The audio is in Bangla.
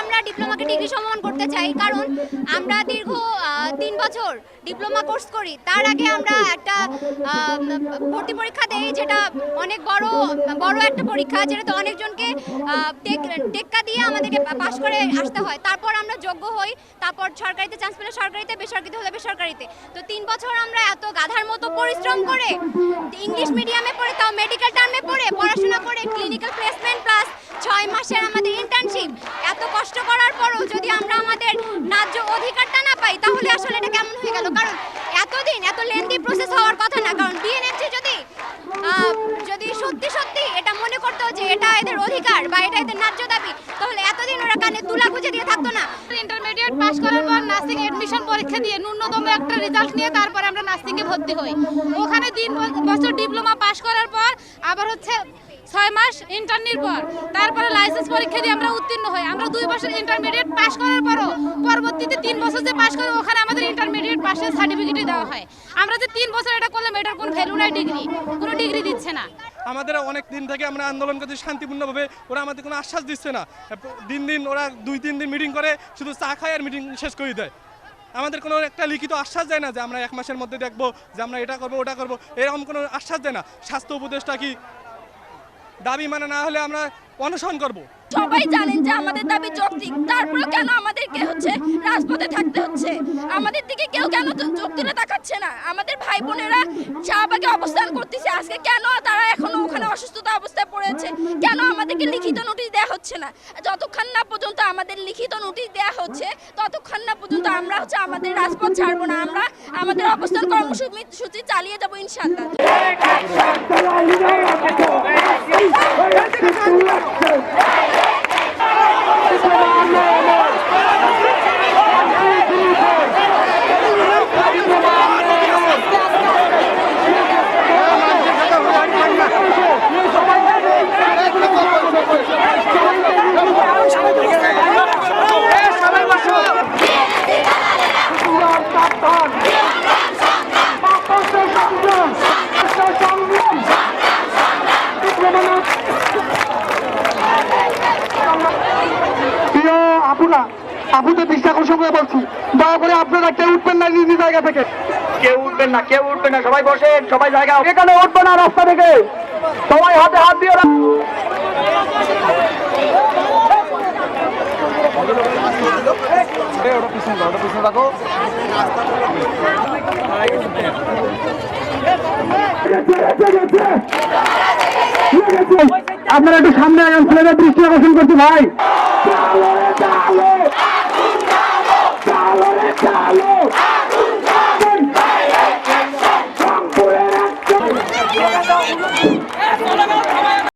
আমরা ডিপ্লোমাকে ডিগ্রি সমান করতে চাই, কারণ আমরা দীর্ঘ তিন বছর ডিপ্লোমা কোর্স করি। তার আগে আমরা একটা ভর্তি পরীক্ষা দেই, যেটা অনেক বড় বড় একটা পরীক্ষা, যেটাতে অনেকজনকে টেক্কা দিয়ে আমাদেরকে পাশ করে আসতে হয়। তারপর আমরা যোগ্য হই, তারপর সরকারিতে চান্স পেলে সরকারিতে, বেসরকারিতে হলে বেসরকারিতে। তো তিন বছর আমরা এত গাধার মতো পরিশ্রম করে, ইংলিশ মিডিয়ামে পড়ে, তাও মেডিকেল টার্মে পড়ে, পড়াশোনা করে ক্লিনিক্যাল প্লেসমেন্ট প্লাস ছয় মাসের আমাদের ইন্টার্নশিপ এত কষ্ট করার পরও যদি আমরা আমাদের ন্যায্য অধিকারটা না পাই তাহলে আসলে এটা কেমন হয়ে গেল? কারণ এতদিন এত লেন্দি প্রসেস হওয়ার কথা না, কারণ বিএনএফসি যদি যদি সত্যি সত্যি এটা মনে করতো যে এটা এদের অধিকার বা এটা এদের ন্যায্য দাবি, তাহলে এতদিন ওরা কানে তুলা গুজে দিয়ে থাকতো না। ইন্টারমিডিয়েট পাস করার পর নার্সিং এডমিশন পরীক্ষা দিয়ে ন্যূনতম একটা রেজাল্ট নিয়ে তারপরে আমরা নার্সিং এ ভর্তি হই। ওখানে তিন বছর ডিপ্লোমা পাস করার পর আবার হচ্ছে ছয় মাস ইন্টার্নির পর তারপরে লাইসেন্স পরীক্ষা দিয়ে আমরা উত্তীর্ণ হই। আমরা দুই বছর ইন্টারমিডিয়েট পাস করার পরও পরবর্তীতে তিন বছর যে পাস করে ওখানে আমাদের ইন্টারমিডিয়েট পাসের সার্টিফিকেটই দেওয়া হয়। আমরা যে তিন বছর এটা করলাম, এটার কোনো ভ্যালু নাই ডিগ্রি কোনো ডিগ্রি দিচ্ছে না। আমাদের অনেক দিন থেকে আমরা আন্দোলন করছি শান্তিপূর্ণভাবে ওরা আমাদের কোনো আশ্বাস দিচ্ছে না। দিন দিন ওরা দুই, তিন দিন মিটিং করে, শুধু চা খায় আর মিটিং শেষ করে দেয়। আমাদের কোনো একটা লিখিত আশ্বাস দেয় না যে আমরা এক মাসের মধ্যে দেখব যে আমরা এটা করব, ওটা করব। এরকম কোনো আশ্বাস দেয় না। স্বাস্থ্য উপদেষ্টা কি দাবি মানে না হলে আমরা অনশন করব। সবাই জানেন যে আমাদের দাবি যৌক্তিক। তারপরে কেন আমাদেরকে হচ্ছে রাজপথে থাকতে হচ্ছে? আমাদের দিকে কেউ কেন চোখ তুলে তাকাচ্ছে না? আমাদের ভাই বোনেরা শাহবাগে অবস্থান করতেছে। আজকে কেন তারা এখনও ওখানে অসুস্থতা অবস্থায় পড়েছে? কেন আমাদেরকে লিখিত নোটিশ দেওয়া হচ্ছে না? যতক্ষণ না পর্যন্ত আমাদের লিখিত নোটিশ দেওয়া হচ্ছে, ততক্ষণ না পর্যন্ত আমরা হচ্ছে আমাদের রাজপথ ছাড়বো না। আমরা আমাদের অবস্থান কর্মসূচি চালিয়ে যাব ইনশাল্লাহ Thank you so much. আপুরা আপুদের দৃষ্টি আকর্ষণ করে বলছি। দয়া করে আপনারা কেউ উঠবেন না নিজ জায়গা থেকে। কেউ উঠবেন না কেউ উঠবেন না সবাই বসেন সবাই জায়গা এখানে উঠবে না রাস্তা থেকে। সবাই হাতে হাত দিয়ে রাখ- আপনারা একটু সামনে আগান ছেলেদের দৃষ্টি আকর্ষণ করছি ভাই। কালো চালো রে চালো